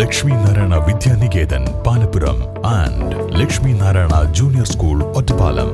Lakshmi Narayana Vidyaniketan Palappuram and Lakshmi Narayana junior school Ottapalam.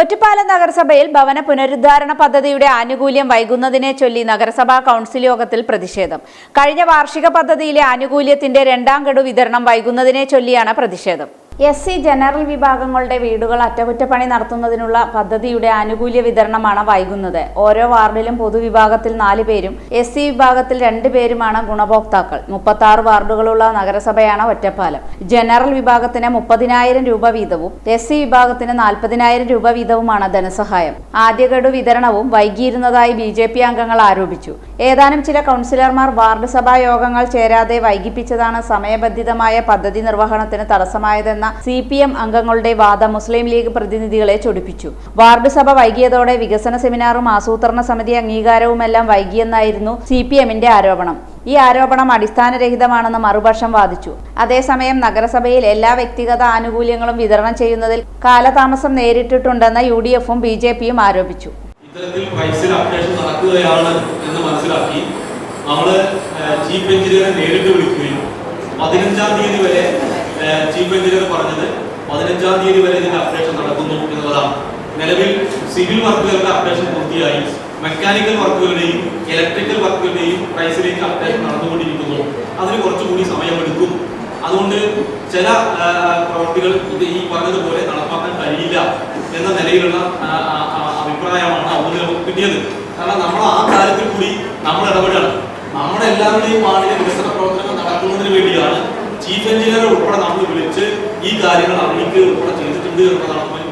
Ottapalam നഗരസഭയിൽ ഭവന പുനരുദ്ധാരണ പദ്ധതിയുടെ ആനുകൂല്യം വൈകുന്നതിനെ ചൊല്ലി നഗരസഭാ കൗൺസിൽ യോഗത്തിൽ പ്രതിഷേധം. കഴിഞ്ഞ വാർഷിക പദ്ധതിയിലെ ആനുകൂല്യത്തിന്റെ രണ്ടാം ഗഡു വിതരണം വൈകുന്നതിനെ ചൊല്ലിയാണ് പ്രതിഷേധം. എസ് സി ജനറൽ വിഭാഗങ്ങളുടെ വീടുകൾ അറ്റകുറ്റപ്പണി നടത്തുന്നതിനുള്ള പദ്ധതിയുടെ ആനുകൂല്യ വിതരണമാണ് വൈകുന്നത്. ഓരോ വാർഡിലും പൊതുവിഭാഗത്തിൽ നാല് പേരും എസ് സി വിഭാഗത്തിൽ രണ്ട് പേരുമാണ് ഗുണഭോക്താക്കൾ. മുപ്പത്തി വാർഡുകളുള്ള നഗരസഭയാണ് ഒറ്റപ്പാലം. ജനറൽ വിഭാഗത്തിന് മുപ്പതിനായിരം രൂപ വീതവും എസ് സി വിഭാഗത്തിന് നാൽപ്പതിനായിരം രൂപ വീതവുമാണ് ധനസഹായം. ആദ്യഗഡു വിതരണവും വൈകിയിരുന്നതായി ബി ജെ പി അംഗങ്ങൾ ആരോപിച്ചു. ഏതാനും ചില കൗൺസിലർമാർ വാർഡ് സഭാ യോഗങ്ങൾ ചേരാതെ വൈകിപ്പിച്ചതാണ് സമയബന്ധിതമായ പദ്ധതി നിർവഹണത്തിന് തടസ്സമായതെന്ന സി പി എം അംഗങ്ങളുടെ വാദം മുസ്ലിം ലീഗ് പ്രതിനിധികളെ ചൊടിപ്പിച്ചു. വാർഡ് സഭ വൈകിയതോടെ വികസന സെമിനാറും ആസൂത്രണ സമിതി അംഗീകാരവുമെല്ലാം വൈകിയെന്നായിരുന്നു സി പി എമ്മിന്റെ ആരോപണം. ഈ ആരോപണം അടിസ്ഥാനരഹിതമാണെന്ന് മറുപക്ഷം വാദിച്ചു. അതേസമയം നഗരസഭയിൽ എല്ലാ വ്യക്തിഗത ആനുകൂല്യങ്ങളും വിതരണം ചെയ്യുന്നതിൽ കാലതാമസം നേരിട്ടിട്ടുണ്ടെന്ന് യു ഡി എഫും ബി ജെ പിയും ആരോപിച്ചു. ഇത്തരത്തിൽ പ്രൈസിൽ അപ്ഡേഷൻ നടക്കുകയാണ് എന്ന് മനസ്സിലാക്കി. നമ്മൾ ചീഫ് എഞ്ചിനീയറെ നേരിട്ട് വിളിക്കുകയും പതിനഞ്ചാം തീയതി വരെ ചീഫ് എഞ്ചിനീയർ പറഞ്ഞത് പതിനഞ്ചാം തീയതി വരെ ഇതിന്റെ അപ്ഡേഷൻ നടക്കുന്നു എന്നുള്ളതാണ്. നിലവിൽ സിവിൽ വർക്കുകളുടെ അപ്ഡേഷൻ പൂർത്തിയായി. മെക്കാനിക്കൽ വർക്കുകളുടെയും ഇലക്ട്രിക്കൽ വർക്കുകളുടെയും പ്രൈസിലേക്ക് അപ്ഡേഷൻ നടന്നുകൊണ്ടിരിക്കുന്നു. അതിന് കുറച്ചുകൂടി സമയമെടുക്കും. അതുകൊണ്ട് ചില പ്രവർത്തികൾ ഇത് ഈ പറഞ്ഞതുപോലെ നടപ്പാക്കാൻ കഴിയില്ല എന്ന നിലയിലുള്ള അഭിപ്രായമാണ് അവന് കിട്ടിയത്. കാരണം നമ്മൾ ആ കാര്യത്തിൽ കൂടി നമ്മൾ ഇടപെടണം. നമ്മുടെ എല്ലാവരുടെയും വാർഡിലെ വികസന പ്രവർത്തനങ്ങൾ നടക്കുന്നതിന് വേണ്ടിയാണ് ചീഫ് എഞ്ചിനീയർ ഉൾപ്പെടെ നമ്മൾ ഈ കാര്യങ്ങൾ അറിയിക്കുക ഉൾപ്പെടെ ചെയ്തിട്ടുണ്ട് എന്നുള്ളതാണ്